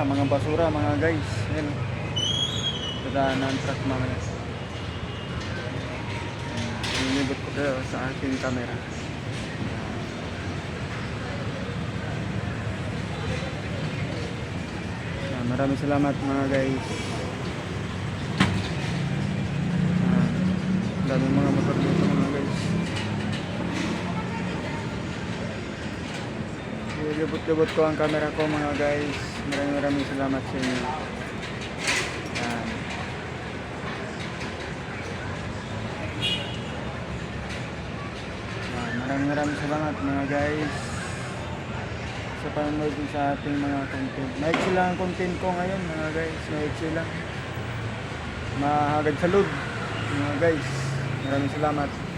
mga basura, mga guys. Ayan. oh. Dadaan ng truck mamaya. Nilibot ko kayo sa aking camera. Ah, maraming salamat mga guys. Ah, daming mga motor dito mga guys. Ilibot-libot ko ang camera ko mga guys. Maraming maraming salamat sa inyo. Yan. Maraming maraming salamat mga guys sa panonood sa ating mga content. Maiksi lang ang content ko ngayon mga guys. Maiksi lang. Mahagad sa loob mga guys. Maraming salamat.